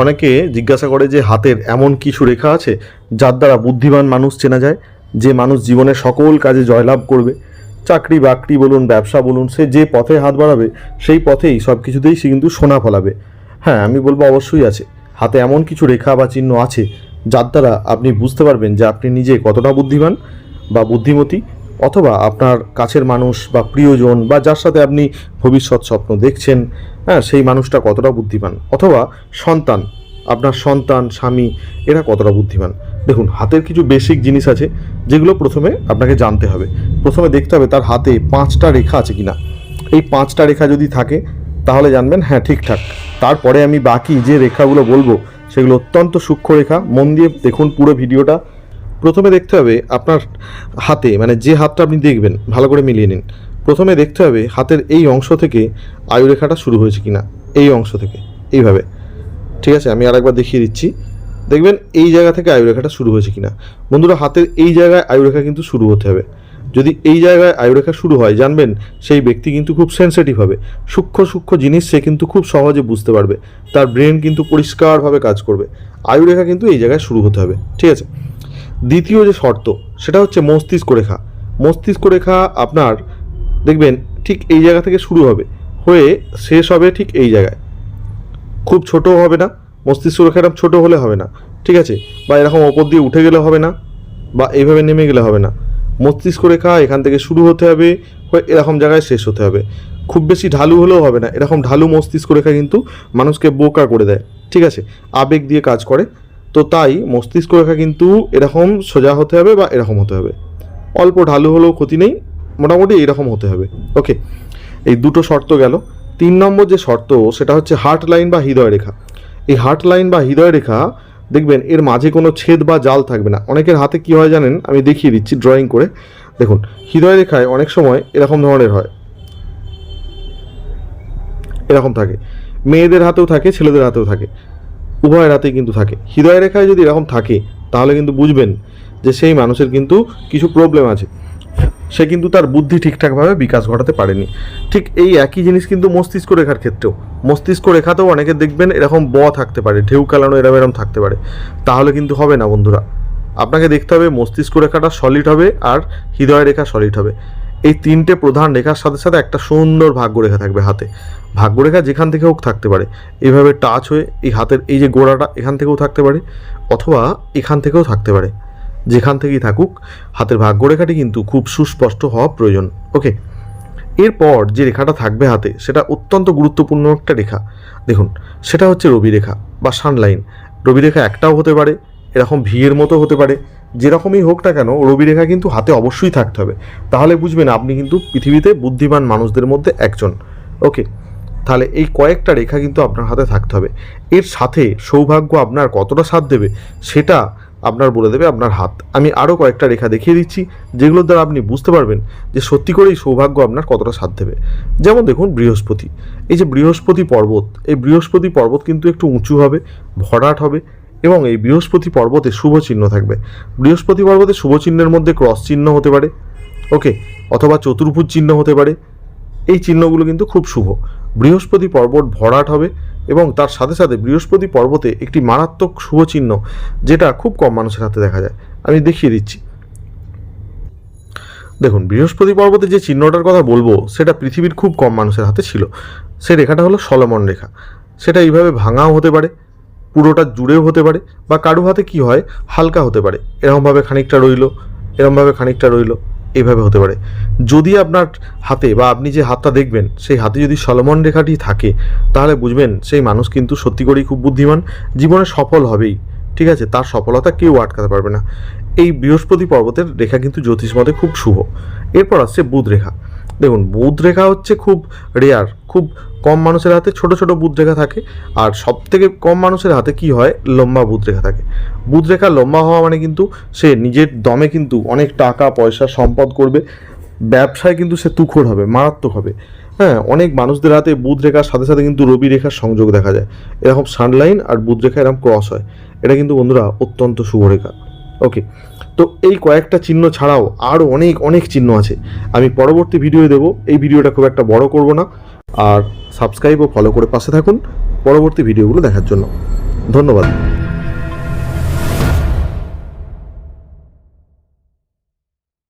অনেকে জিজ্ঞাসা করে যে হাতের এমন কিছু রেখা আছে যার দ্বারা বুদ্ধিমান মানুষ চেনা যায়, যে মানুষ জীবনে সকল কাজে জয়লাভ করবে। চাকরি বাকরি বলুন, ব্যবসা বলুন, সে যে পথে হাত বাড়াবে, সেই পথেই সব কিছুতেই সে কিন্তু সোনা ফলাবে। হ্যাঁ আমি বলব অবশ্যই আছে। হাতে এমন কিছু রেখা বা চিহ্ন আছে যার দ্বারা আপনি বুঝতে পারবেন যে আপনি নিজে কতটা বুদ্ধিমান বা বুদ্ধিমতী অথবা আপনার কাছের মানুষ বা প্রিয়জন বা যার সাথে আপনি ভবিষ্যৎ স্বপ্ন দেখছেন হ্যাঁ সেই মানুষটা কতটা বুদ্ধিমান? অথবা সন্তান, আপনার সন্তান, স্বামী, এরা কতটা বুদ্ধিমান? দেখুন, হাতের কিছু বেসিক জিনিস আছে যেগুলো প্রথমে আপনাকে জানতে হবে। প্রথমে দেখতে হবে তার হাতে পাঁচটা রেখা আছে কিনা। এই পাঁচটা রেখা যদি থাকে, তাহলে জানবেন হ্যাঁ ঠিকঠাক। তারপরে আমি বাকি যে রেখাগুলো বলব, সেগুলো অত্যন্ত সূক্ষ্ম রেখা। মন দিয়ে দেখুন পুরো ভিডিওটা। প্রথমে দেখতে হবে আপনার হাতে মানে যে হাতটা আপনি দেখবেন, ভালো করে মিলিয়ে নিন। প্রথমে দেখতে হবে হাতের এই অংশ থেকে আয়ুরেখাটা শুরু হয়েছে কিনা। এই অংশ থেকে, এইভাবে। ঠিক আছে, আমি আরেকবার দেখিয়ে দিচ্ছি। দেখবেন এই জায়গা থেকে আয়ুরেখাটা শুরু হয়েছে কিনা। বন্ধুরা, হাতের এই জায়গায় আয়ুরেখা কিন্তু শুরু হতে হবে। যদি এই জায়গায় আয়ুরেখা শুরু হয়, জানবেন সেই ব্যক্তি কিন্তু খুব সেন্সিটিভ হবে। সূক্ষ্ম সূক্ষ্ম জিনিস সে কিন্তু খুব সহজে বুঝতে পারবে। তার ব্রেন কিন্তু পরিষ্কারভাবে কাজ করবে। আয়ুরেখা কিন্তু এই জায়গায় শুরু হতে হবে। ঠিক আছে? দ্বিতীয় যে শর্ত, সেটা হচ্ছে মস্তিষ্ক রেখা। মস্তিষ্ক রেখা আপনার, দেখবেন ঠিক এই জায়গা থেকে শুরু হবে, হয়ে শেষ হবে ঠিক এই জায়গায়। খুব ছোট হবে না, মস্তিষ্ক রেখা এরকম ছোটো হলে হবে না, ঠিক আছে? বা এরকম ওপর দিয়ে উঠে গেলে হবে না, বা এইভাবে নেমে গেলে হবে না। মস্তিষ্ক রেখা এখান থেকে শুরু হতে হবে, হয়ে এরকম জায়গায় শেষ হতে হবে। খুব বেশি ঢালু হলেও হবে না, এরকম ঢালু মস্তিষ্ক রেখা কিন্তু মানুষকে বোকা করে দেয়, ঠিক আছে? আবেগ দিয়ে কাজ করে তো তাই মস্তিষ্ক রেখা কিন্তু এরকম সোজা হতে হবে বা এরকম হতে হবে। অল্প ঢালু হলেও ক্ষতি নেই, মোটামুটি এরকম হতে হবে। ওকে এই দুটো শর্ত গেল। তিন নম্বর যে শর্ত, সেটা হচ্ছে হার্ট লাইন বা হৃদয় রেখা। এই হার্ট লাইন বা হৃদয় রেখা, দেখবেন এর মাঝে কোনো ছেদ বা জাল থাকবে না। অনেকের হাতে কী হয় জানেন? আমি দেখিয়ে দিচ্ছি ড্রয়িং করে। দেখুন, হৃদয় রেখায় অনেক সময় এরকম ধরনের হয়। এরকম থাকে। মেয়েদের হাতেও থাকে, ছেলেদের হাতেও থাকে। উভয়ের হাতেই কিন্তু থাকে। হৃদয় রেখায় যদি এরকম থাকে, তাহলে কিন্তু বুঝবেন যে সেই মানুষের কিন্তু কিছু প্রবলেম আছে। সে কিন্তু তার বুদ্ধি ঠিকঠাকভাবে বিকাশ ঘটাতে পারেনি। ঠিক এই একই জিনিস কিন্তু মস্তিষ্ক রেখার ক্ষেত্রেও। মস্তিষ্ক রেখাতেও অনেকে দেখবেন এরকম ব থাকতে পারে, ঢেউ কালানো এরম এরম থাকতে পারে। তাহলে কিন্তু হবে না বন্ধুরা। আপনাকে দেখতে হবে মস্তিষ্ক রেখাটা সলিড হবে আর হৃদয় রেখা সলিড হবে। এই তিনটে প্রধান রেখার সাথে সাথে একটা সুন্দর ভাগ্যরেখা থাকবে হাতে। ভাগ্যরেখা যেখান থেকে হোক থাকতে পারে। এইভাবে টাচ হয়ে এই হাতের এই যে গোড়াটা এখান থেকেও থাকতে পারে অথবা এখান থেকেও থাকতে পারে। যেখান থেকেই থাকুক, হাতের ভাগ্যরেখাটি কিন্তু খুব সুস্পষ্ট হওয়া প্রয়োজন। ওকে এরপর যে রেখাটা থাকবে হাতে, সেটা অত্যন্ত গুরুত্বপূর্ণ একটা রেখা। দেখুন, সেটা হচ্ছে রবি রেখা বা সানলাইন রবি রেখা একটাও হতে পারে, এরকম ভিয়ের মতো হতে পারে। যেরকমই হোক না কেন রবি রেখা কিন্তু হাতে অবশ্যই থাকতে হবে। তাহলে বুঝবেন আপনি কিন্তু পৃথিবীতে বুদ্ধিমান মানুষদের মধ্যে একজন। ওকে, তাহলে এই কয়েকটা রেখা কিন্তু আপনার হাতে থাকতে হবে। এর সাথে সৌভাগ্য আপনার কতটা সাথ দেবে, সেটা আপনার বলে দেবে আপনার হাত। আমি আরও কয়েকটা রেখা দেখিয়ে দিচ্ছি, যেগুলোর দ্বারা আপনি বুঝতে পারবেন যে সত্যি করেই সৌভাগ্য আপনার কতটা সাথ দেবে। যেমন দেখুন, বৃহস্পতি। এই যে বৃহস্পতি পর্বত, এই বৃহস্পতি পর্বত কিন্তু একটু উঁচু হবে, ভরাট হবে এবং এই বৃহস্পতি পর্বতে শুভ চিহ্ন থাকবে। বৃহস্পতি পর্বতে শুভ চিহ্নের মধ্যে ক্রস চিহ্ন হতে পারে, ওকে, অথবা চতুর্ভুজ চিহ্ন হতে পারে। এই চিহ্নগুলো কিন্তু খুব শুভ। বৃহস্পতি পর্বত ভরাট হবে এবং তার সাথে সাথে বৃহস্পতি পর্বতে একটি মারাত্মক শুভ চিহ্ন যেটা খুব কম মানুষের হাতে দেখা যায়। আমি দেখিয়ে দিচ্ছি। দেখুন, বৃহস্পতি পর্বতে যে চিহ্নটার কথা বলব, সেটা পৃথিবীর খুব কম মানুষের হাতে ছিল। সেই রেখাটা হলো সলমন রেখা। সেটা এইভাবে ভাঙাও হতে পারে পুরোটা জুড়েও হতে পারে বা কারও হাতে কি হয়, হালকা হতে পারে। এরকমভাবে খানিকটা রইল, এরকমভাবে খানিকটা রইল, এইভাবে হতে পারে। যদি আপনার হাতে বা আপনি যে হাতটা দেখবেন, সেই হাতে যদি সলমন রেখাটি থাকে, তাহলে বুঝবেন সেই মানুষ কিন্তু সত্যি করেই খুব বুদ্ধিমান, জীবনে সফল হবেই, ঠিক আছে? তার সফলতা কেউ আটকাতে পারবে না। এই বৃহস্পতি পর্বতের রেখা কিন্তু জ্যোতিষ মতে খুব শুভ। এরপর আসছে বুধ রেখা। দেখুন বুধরেখা হচ্ছে খুব রেয়ার খুব কম মানুষের হাতে ছোট ছোট বুধ রেখা থাকে। আর সব থেকে কম মানুষের হাতে কি হয়? লম্বা বুধ রেখা থাকে। বুধরেখা লম্বা হওয়া মানে কিন্তু সে নিজের দমে কিন্তু অনেক টাকা, পয়সা, সম্পদ করবে। ব্যবসায় কিন্তু সে তুখর হবে, মারাত্মক হবে। হ্যাঁ অনেক মানুষদের হাতে বুধ রেখার সাথে সাথে কিন্তু রবি রেখার সংযোগ দেখা যায়। এরকম সানলাইন আর বুধ রেখা এরকম ক্রস হয়। এটা কিন্তু বন্ধুরা অত্যন্ত শুভ রেখা। ওকে তো এই কয়েকটা চিহ্ন ছাড়াও আরও অনেক অনেক চিহ্ন আছে। আমি পরবর্তী ভিডিও দেব। এই ভিডিওটা খুব একটা বড় করব না। আর সাবস্ক্রাইব ও ফলো করে পাশে থাকুন। পরবর্তী ভিডিওগুলো দেখার জন্য। ধন্যবাদ।